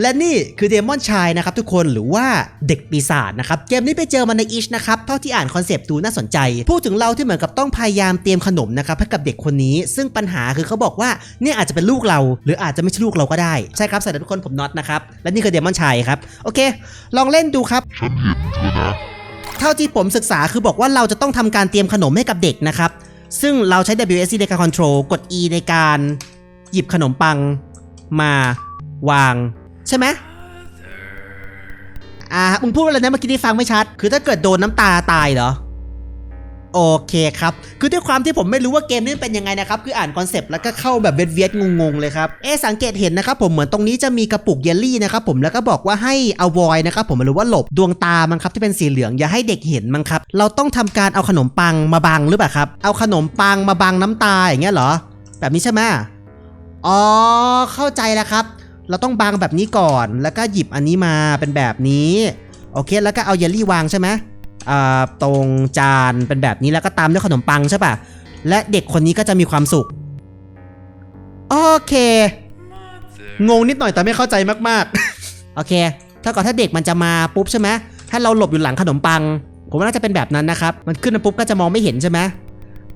และนี่คือเดมอนชายนะครับทุกคนหรือว่าเด็กปีศาจนะครับเกมนี้ไปเจอมาในอิชนะครับเท่าที่อ่านคอนเซปต์ดูน่าสนใจ พูดถึงเราที่เหมือนกับต้องพยายามเตรียมขนมนะครับให้กับเด็กคนนี้ ซึ่งปัญหาคือเขาบอกว่าเนี่ยอาจจะเป็นลูกเรา หรืออาจจะไม่ใช่ลูกเราก็ได้ ใช่ครับสวัสดีทุกคนผมน็อตนะครับและนี่คือเดมอนชายครับโอเค ลองเล่นดูครับฉันเห็นเธอนะเท่าที่ผมศึกษาคือบอกว่าเราจะต้องทำการเตรียมขนมให้กับเด็กนะครับซึ่งเราใช้ WSD ในการ control กด E ในการ หยิบขนมปังมาวาง ใช่ไหมอ่ามึงพูดอะไรนะเมื่อกี้ที่ฟังไม่ชัด คือถ้าเกิดโดนน้ำตาตายเหรอ โอเคครับ คือด้วยความที่ผมไม่รู้ว่าเกมนี้เป็นยังไงนะครับ คืออ่านคอนเซปต์แล้วก็เข้าแบบเวียดงงๆเลยครับ เอะสังเกตเห็นนะครับผมเหมือนตรงนี้จะมีกระปุกเยลลี่นะครับผมแล้วก็บอกว่าให้ avoid นะครับผมหรือว่าหลบดวงตามันครับที่เป็นสีเหลืองอย่าให้เด็กเห็นมันครับ เราต้องทำการเอาขนมปังมาบังหรือเปล่าครับ เอาขนมปังมาบังน้ำตาอย่างเงี้ยเหรอ แบบนี้ใช่ไหมอ๋อ เข้าใจแล้วครับ เราต้องบังแบบนี้ก่อน แล้วก็หยิบอันนี้มาเป็นแบบนี้ โอเค แล้วก็เอาเยลลี่วางใช่ไหมอ่าตรงจานเป็นแบบนี้แล้วก็ตามด้วยขนมปังใช่ป่ะและเด็กคนนี้ก็จะมีความสุข โอเค งงนิดหน่อยแต่ไม่เข้าใจมากๆ โอเค ถ้าก่อนถ้าเด็กมันจะมาปุ๊บใช่ไหมถ้าเราหลบอยู่หลังขนมปัง ผมว่าน่าจะเป็นแบบนั้นนะครับ มันขึ้นมาปุ๊บก็จะมองไม่เห็นใช่ไหม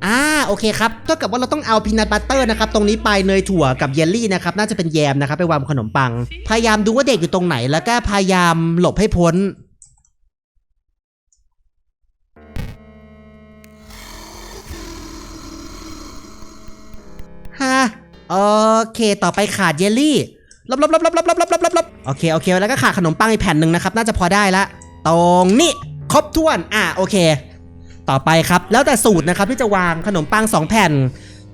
อ่าโอเคครับเท่ากับว่าเราต้องเอาพีนัทบัตเตอร์นะครับตรงนี้ไปเนยถั่วกับเยลลี่นะครับน่าจะเป็นแยมนะครับไปวางบนขนมปัง พยายามดูว่าเด็กอยู่ตรงไหน แล้วก็พยายามหลบให้พ้น ฮะโอเค ต่อไปขาดเยลลี่ลบลบลบลบลบลบลบลบลบลบโอเคโอเค แล้วก็ขาดขนมปังอีกแผ่นหนึ่งนะครับน่าจะพอได้ละ ตรงนี้ครบถ้วน อะโอเค ต่อไปครับ แล้วแต่สูตรนะครับที่จะวางขนมปัง2แผ่น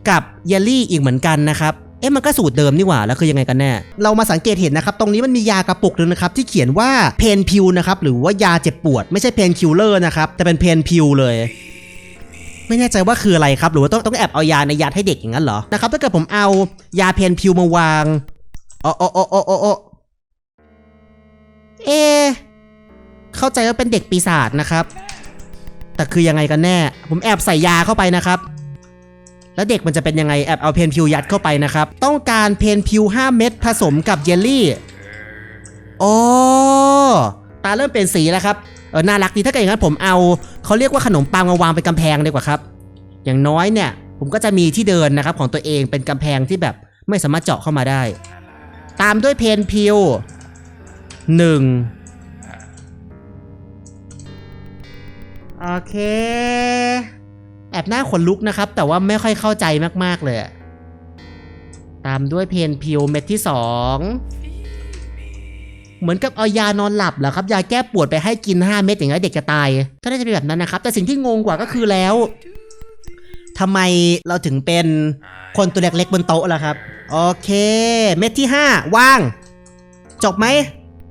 กับเยลลี่อีกเหมือนกันนะครับเอ๊ะมันก็สูตรเดิมนี่หว่าแล้วคือยังไงกันแน่ เรามาสังเกตเห็นนะครับ ตรงนี้มันมียากระปุกหนึงนะครับ ที่เขียนว่าเพนพิวนะครับ หรือว่ายาเจ็บปวด ไม่ใช่เพนคิลเลอร์นะครับ แต่เป็นเพนพิวเลย ไม่แน่ใจว่าคืออะไรครับ หรือว่าต้องต้องแอบเอายาในยัดให้เด็กอย่างนั้นเหรอนะครับถ้าเกิดผมเอายาเพนพิวมาวางอ๋ออ๋ออ๋ออ๋ออ๋อเอเข้าใจว่าเป็นเด็กปีศาจนะครับ แต่คือยังไงกันแน่ ผมแอบใส่ยาเข้าไปนะครับ แล้วเด็กมันจะเป็นยังไงแอบเอาเพนพิวยัดเข้าไปนะครับ ต้องการเพนพิว5 เม็ดผสมกับเยลลี่โอ๋อตาเริ่มเปลี่ยนสีแล้วครับเออน่ารักดีถ้าเกิดอย่างนั้นผมเอาเขาเรียกว่าขนมปังมาวางเป็นกำแพงดีกว่าครับ อย่างน้อยเนี่ย ผมก็จะมีที่เดินนะครับของตัวเองเป็นกำแพงที่แบบไม่สามารถเจาะเข้ามาได้ ตามด้วยเพนพิวหนึ่ง โอเค แอบหน้าขนลุกนะครับ แต่ว่าไม่ค่อยเข้าใจมาก ๆ เลย ตามด้วยเพนพิวเม็ดที่สองเหมือนกับเอายานอนหลับเหรอครับ ยาแก้ปวดไปให้กิน 5 เม็ดอย่างนี้นเด็กจะตาย ก็น่าจะเป็นแบบนั้นนะครับ แต่สิ่งที่งงกว่าก็คือแล้วทำไมเราถึงเป็นคนตัวเล็กๆบนโต๊ะล่ะครับ โอเค เม็ดที่ 5 ว่าง จบไหม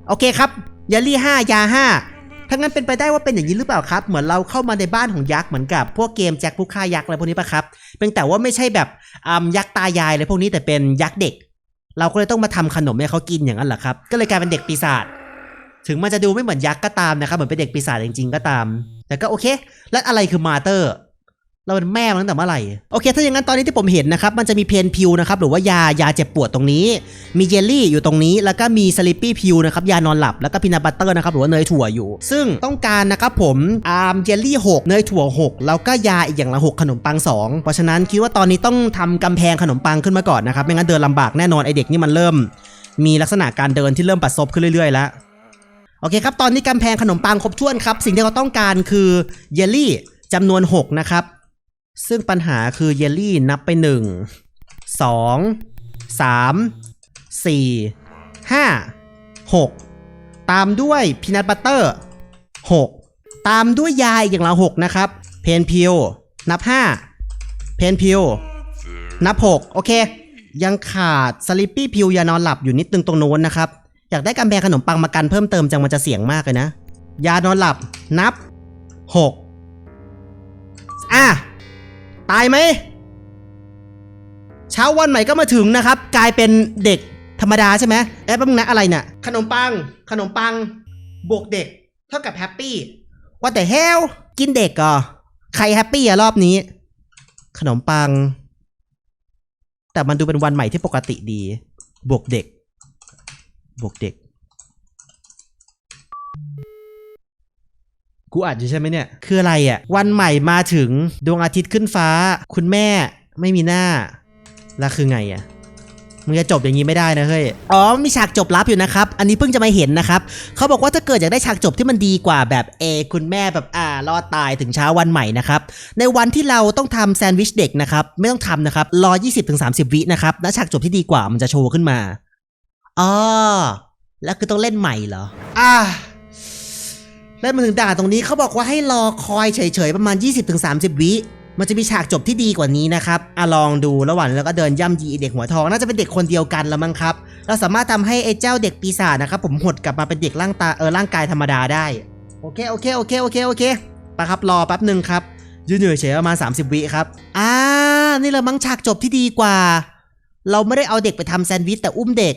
โอเคครับยาลี่5ยา5 ถ้างั้นเป็นไปได้ว่าเป็นอย่างนี้หรือเปล่าครับ เหมือนเราเข้ามาในบ้านของยักษ์เหมือนกับ พวกเกมแจ็คผู้ฆ่ายักษ์อะไรพวกนี้ปะครับเป็นแต่ว่าไม่ใช่แบบยักษ์ตายายอะไรพวกนี้แต่เป็นยักษ์เด็ก เราก็เลยต้องมาทำขนมให้เขากินอย่างนั้นเหรอครับ ก็เลยกลายเป็นเด็กปีศาจถึงมันจะดูไม่เหมือนยักษ์ก็ตามนะครับเหมือนเป็นเด็กปีศาจจริงๆก็ตาม แต่ก็โอเค แล้วอะไรคือมาเตอร์ เราเป็นแม่มันตั้งแต่เมื่อไหร่โอเค ถ้าอย่างนั้นตอนนี้ที่ผมเห็นนะครับ มันจะมีเพนพิวนะครับหรือว่ายายาเจ็บปวดตรงนี้ มีเยลลี่อยู่ตรงนี้ แล้วก็มีสลิปปี้พิวนะครับยานอนหลับแล้วก็พีนัทบัตเตอร์นะครับหรือว่าเนยถั่วอยู่ ซึ่งต้องการนะครับผมอาร์มเยลลี่ 6 เนยถั่ว 6 แล้วก็ยาอีกอย่างละ 6 ขนมปัง 2 เพราะฉะนั้นคิดว่าตอนนี้ต้องทำกำแพงขนมปังขึ้นมาก่อนนะครับไม่งั้นเดินลำบากแน่นอนไอเด็กนี่มันเริ่ม มีลักษณะการเดินที่เริ่มปัดซบขึ้นเรื่อยๆแล้วโอเคครับตอนนี้กำแพงขนมปังครบถ้วนครับสิ่งที่เราต้องการคือเยลลี่จำนวน 6 นะครับ ซึ่งปัญหาคือเยลลี่นับไป 1 2 3 4 5 6 ตามด้วยพีนัทบัตเตอร์ 6 ตามด้วยยาอีกอย่างละ6นะครับ เพนพิวนับ 5 เพนพิวนับ 6 โอเค ยังขาดสลิปปี้พิวยานอนหลับอยู่นิดนึงตรงโน้นนะครับ อยากได้กำแพงขนมปังมากันเพิ่มเติมจังมันจะเสี่ยงมากเลยนะ ยานอนหลับนับ 6 อะ ตายไหม เช้าวันใหม่ก็มาถึงนะครับ กลายเป็นเด็กธรรมดาใช่ไหมเอ๊ะแป๊บนึงนะอะไรเนี่ยขนมปัง ขนมปัง บวกเด็ก เท่ากับแฮปปี้ว่าแต่เฮลกินเด็กก่อใครแฮปปี้อะรอบนี้ ขนมปัง แต่มันดูเป็นวันใหม่ที่ปกติดี บวกเด็ก บวกเด็ก กูอ่านอยู่ใช่ไหมเนี่ย คืออะไรอะ่ะ วันใหม่มาถึงดวงอาทิตย์ขึ้นฟ้า คุณแม่ไม่มีหน้า แล้วคือไงอะ่ะมึงจะจบอย่างนี้ไม่ได้นะเฮ้ย อ๋อ มีฉากจบลับอยู่นะครับ อันนี้เพิ่งจะมาเห็นนะครับ เขาบอกว่าถ้าเกิดอยากได้ฉากจบที่มันดีกว่าแบบเอคุณแม่แบบอ่ารอดตายถึงเช้าวันใหม่นะครับ ในวันที่เราต้องทำแซนด์วิชเด็กนะครับ ไม่ต้องทำนะครับ รอ 20-30 วินะครับ แล้วฉากจบที่ดีกว่ามันจะโชว์ขึ้นมา อ๋อ แล้วคือต้องเล่นใหม่เหรอ อ่า เล่นมาถึงด่านตรงนี้เขาบอกว่าให้รอคอยเฉยๆประมาณ 20-30 วิมันจะมีฉากจบที่ดีกว่านี้นะครับอะลองดูระหว่างแล้วก็เดินย่ำยีเด็กหัวทองน่าจะเป็นเด็กคนเดียวกันแล้วมั้งครับ เราสามารถทำให้ไอ้เจ้าเด็กปีศาจนะครับผมหดกลับมาเป็นเด็กร่างตาเออร่างกายธรรมดาได้ โอเคโอเคโอเคโอเคโอเคไปครับรอแป๊บหนึ่งครับ ยืนเฉยๆประมาณ 30 วิครับ อ่า นี่เรามั้งฉากจบที่ดีกว่า เราไม่ได้เอาเด็กไปทำแซนด์วิชแต่อุ้มเด็ก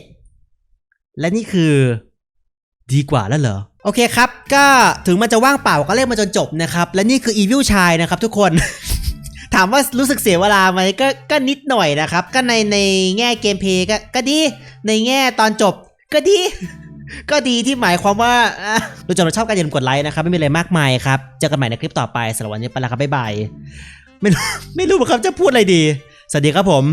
และนี่คือ ดีกว่าแล้วเหรอ โอเคครับ ก็ถึงมันจะว่างเปล่าก็เล่นมาจนจบนะครับ และนี่คืออีวิลชายนะครับทุกคน ถามว่ารู้สึกเสียเวลาไหมก็ก็นิดหน่อยนะครับ ก็ในในแง่เกมเพลย์ก็ก็ดี ในแง่ตอนจบก็ดี ก็ดีที่หมายความว่าดูจนเราชอบกันอย่าลืมกดไลค์นะครับ ไม่มีอะไรมากมายครับ เจอกันใหม่ในคลิปต่อไปสำหรับวันนี้ไปแล้วครับบ๊ายบายไม่รู้ไม่รู้เหมือนกันจะพูดอะไรดี สวัสดีครับผม